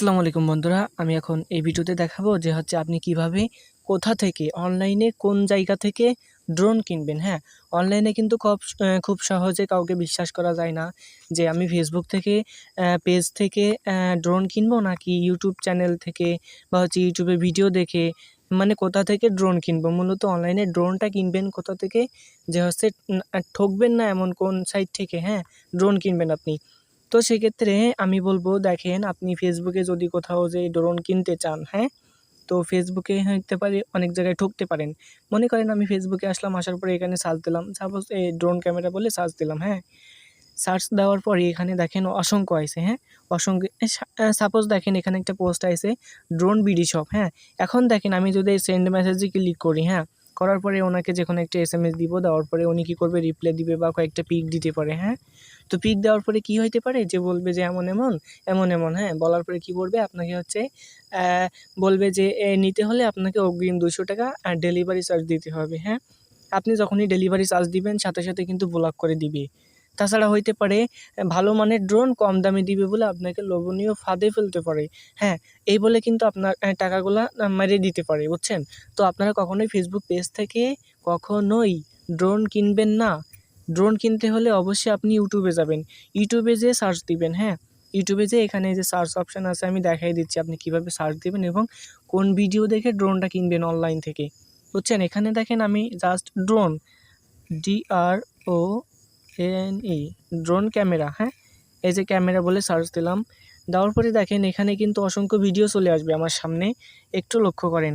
আসসালামু আলাইকুম বন্ধুরা, আমি এখন এই ভিডিওতে দেখাবো যে হচ্ছে আপনি কীভাবে কোথা থেকে, অনলাইনে কোন জায়গা থেকে ড্রোন কিনবেন হ্যাঁ? অনলাইনে কিন্তু খুব সহজে কাউকে বিশ্বাস করা যায় না যে আমি ফেসবুক থেকে পেজ থেকে ড্রোন কিনবো নাকি ইউটিউব চ্যানেল থেকে বা হচ্ছে ইউটিউবে ভিডিও দেখে মানে কোথা থেকে ড্রোন কিনবো। মূলত অনলাইনে ড্রোনটা কিনবেন কোথা থেকে যে হচ্ছে ঠকবেন না এমন কোন সাইট থেকে হ্যাঁ? ড্রোন কিনবেন আপনি। তো সেক্ষেত্রে আমি বলব, দেখেন আপনি ফেসবুকে যদি কোথাও যে ড্রোন কিনতে চান হ্যাঁ? তো ফেসবুকে হতে পারে অনেক জায়গায় ঠকতে পারেন। মনে করেন আমি ফেসবুকে আসলাম, আসার পরে এখানে সার্চ দিলাম। সাপোজ এই ড্রোন ক্যামেরা বলে সার্চ দিলাম হ্যাঁ? সার্চ দেওয়ার পরে এখানে দেখেন অসংখ্য আইছে হ্যাঁ? অসংখ্য সাপোজ দেখেন এখানে একটা পোস্ট আইছে ড্রোন বিডি শপ হ্যাঁ? এখন দেখেন আমি যদি সেন্ড মেসেজে ক্লিক করি হ্যাঁ? করার পরে ওনাকে যখন একটা এস এম এস দিব, দেওয়ার পরে উনি কী করবে রিপ্লাই দিবে বা কয়েকটা পিক দিতে পারে হ্যাঁ? তো পিক দেওয়ার পরে কি হইতে পারে? যে বলবে যে এমন এমন এমন এমন হ্যাঁ? বলার পরে কি করবে আপনাকে হচ্ছে বলবে যে নিতে হলে আপনাকে অগ্রিম দুশো টাকা ডেলিভারি চার্জ দিতে হবে। হ্যাঁ? আপনি যখনই ডেলিভারি চার্জ দিবেন, সাথে সাথে কিন্তু ব্লক করে দিবে। তাছাড়া হইতে পারে ভালো মানের ড্রোন কম দামে দিবে বলে আপনাকে লোভনীয় ফাঁদে ফেলতে পারে। হ্যাঁ? এই বলে কিন্তু আপনার টাকাগুলা মেরে দিতে পারে, বুঝছেন? তো আপনারা কখনোই ফেসবুক পেজ থেকে কখনোই ড্রোন কিনবেন না। ড্রোন কিনতে হলে অবশ্যই আপনি ইউটিউবে যাবেন। ইউটিউবে যেয়ে সার্চ দিবেন হ্যাঁ? ইউটিউবে যে এখানে যে সার্চ অপশান আছে, আমি দেখাই দিচ্ছি আপনি কীভাবে সার্চ দিবেন এবং কোন ভিডিও দেখে ড্রোনটা কিনবেন অনলাইন থেকে। বুঝছেন? এখানে দেখেন আমি just drone D R O N E drone camera হ্যাঁ? এই যে ক্যামেরা বলে সার্চ দিলাম। দেওয়ার পরে দেখেন এখানে কিন্তু অসংখ্য ভিডিও চলে আসবে আমার সামনে। একটু লক্ষ্য করেন।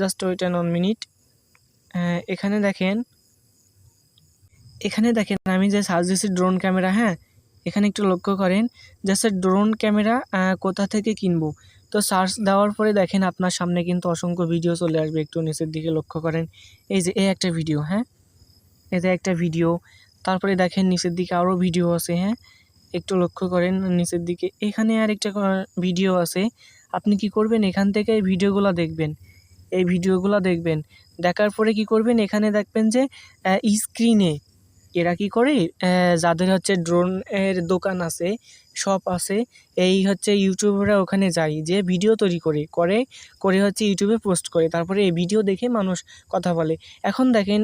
Just wait an one minute এখানে দেখেন এখানে দেখেন, আমি যে সার্চ ড্রোন ক্যামেরা হ্যাঁ? এখানে একটু লক্ষ্য করেন জাস্ট ড্রোন ক্যামেরা কোথা থেকে কিনবো? তো সার্চ দেওয়ার পরে দেখেন, আপনার সামনে কিন্তু অসংখ্য ভিডিও চলে আসবে। একটু নিচের দিকে লক্ষ্য করেন। এই যে, এই একটা ভিডিও হ্যাঁ? যে একটা ভিডিও তারপরে দেখেন, নিচের দিকে আরও ভিডিও আছে হ্যাঁ? একটু লক্ষ্য করেন, নিচের দিকে। এখানে আর একটা ভিডিও আছে। আপনি কি করবেন? এখান থেকে এই ভিডিওগুলো দেখবেন। এই ভিডিওগুলো দেখবেন। দেখার পরে কি করবেন? এখানে দেখবেন যে স্ক্রিনে এরা কি করে? যাদের হচ্ছে ড্রোন এর দোকান আছে শপ আছে, এই হচ্ছে ইউটিউবাররা ওখানে যায়, যে ভিডিও তৈরি করে করে করে হচ্ছে ইউটিউবে পোস্ট করে, তারপরে এই ভিডিও দেখে মানুষ কথা বলে। এখন দেখেন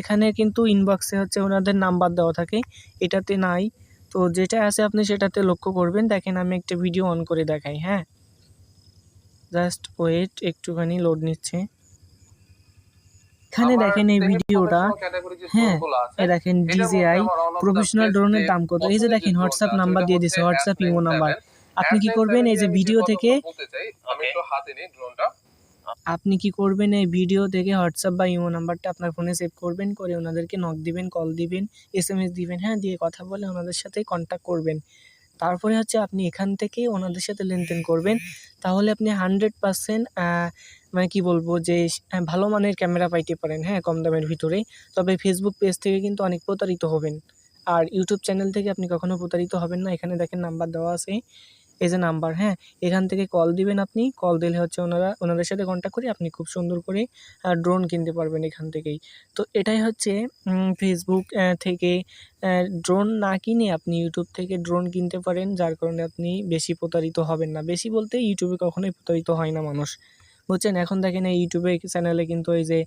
এখানে কিন্তু ইনবক্সে হচ্ছে ওনাদের নাম্বার দেওয়া থাকে, এটাতে নাই। তো যেটা আছে আপনি সেটাতে লক্ষ্য করবেন। দেখেন, আমি একটা ভিডিও অন করে দেখাই হ্যাঁ? জাস্ট ওয়েট একটুখানি লোড নিচ্ছে। এখানে দেখেন এই ভিডিওটা হ্যাঁ এ দেখেন ডিজিআই প্রফেশনাল ড্রোনের দাম কত? এই যে দেখেন হোয়াটসঅ্যাপ নাম্বার দিয়ে দিছে হোয়াটসঅ্যাপ ইমো নাম্বার আপনি কি করবেন এই যে ভিডিও থেকে আপনি কি করবেন এই ভিডিও থেকে হোয়াটসঅ্যাপ বা ইমো নাম্বারটা আপনার ফোনে সেভ করবেন করে ওনাদেরকে নক দিবেন কল দিবেন এস এম এস দিবেন হ্যাঁ দিয়ে কথা বলে ওনাদের সাথে কন্ট্যাক্ট করবেন। তারপরে হচ্ছে আপনি এখান থেকে ওনাদের সাথে লেনদেন করবেন। তাহলে আপনি হান্ড্রেড পারসেন্ট মানে কি বলব যে ভালো মানের ক্যামেরা পাইতে পারেন হ্যাঁ কম দামের ভিতরে তবে ফেসবুক পেজ থেকে কিন্তু অনেক প্রতারিত হবেন। আর ইউটিউব চ্যানেল থেকে আপনি কখনো প্রতারিত হবেন না। এখানে দেখেন নাম্বার দেওয়া আছে। এই যে নাম্বার হ্যাঁ? এখান থেকে কল দিবেন আপনি কল দিলে হচ্ছে ওনারা, ওনাদের সাথে কন্ট্যাক্ট করে আপনি খুব সুন্দর করে ড্রোন কিনতে পারবেন এখান থেকেই। তো এটাই হচ্ছে ফেসবুক থেকে ড্রোন না কিনে আপনি ইউটিউব থেকে ড্রোন কিনতে পারেন, যার কারণে আপনি বেশি প্রতারিত হবেন না। বেশি বলতে ইউটিউবে কখনোই প্রতারিত হয় না মানুষ। বুঝছেন? এখন দেখেন এই ইউটিউবে চ্যানেলে কিন্তু এই যে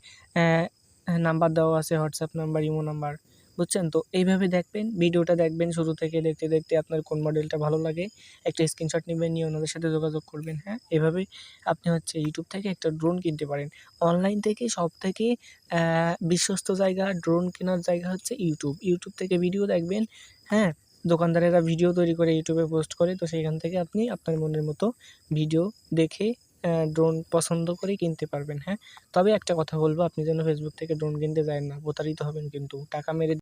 নাম্বার দেওয়া আছে হোয়াটসঅ্যাপ নাম্বার ইমো নাম্বার বুঝছেন? তো এইভাবে দেখবেন, ভিডিওটা দেখবেন, শুরু থেকে দেখতে দেখতে আপনার কোন মডেলটা ভালো লাগে, একটা স্ক্রিনশট নেবেন, নিয়ে ওনাদের সাথে যোগাযোগ করবেন হ্যাঁ? এভাবেই আপনি হচ্ছে ইউটিউব থেকে একটা ড্রোন কিনতে পারেন। অনলাইন থেকে সব থেকে বিশ্বস্ত জায়গা ড্রোন কেনার জায়গা হচ্ছে ইউটিউব ইউটিউব থেকে ভিডিও দেখবেন হ্যাঁ? দোকানদারেরা ভিডিও তৈরি করে ইউটিউবে পোস্ট করে, তো সেইখান থেকে আপনি আপনার মনের মতো ভিডিও দেখে ড্রোন পছন্দ করে কিনতে পারবেন হ্যাঁ? তবে একটা কথা বলব, আপনি যেন ফেসবুক থেকে ড্রোন কিনতে যায় না, প্রতারিত হবেন কিন্তু, টাকা মেরে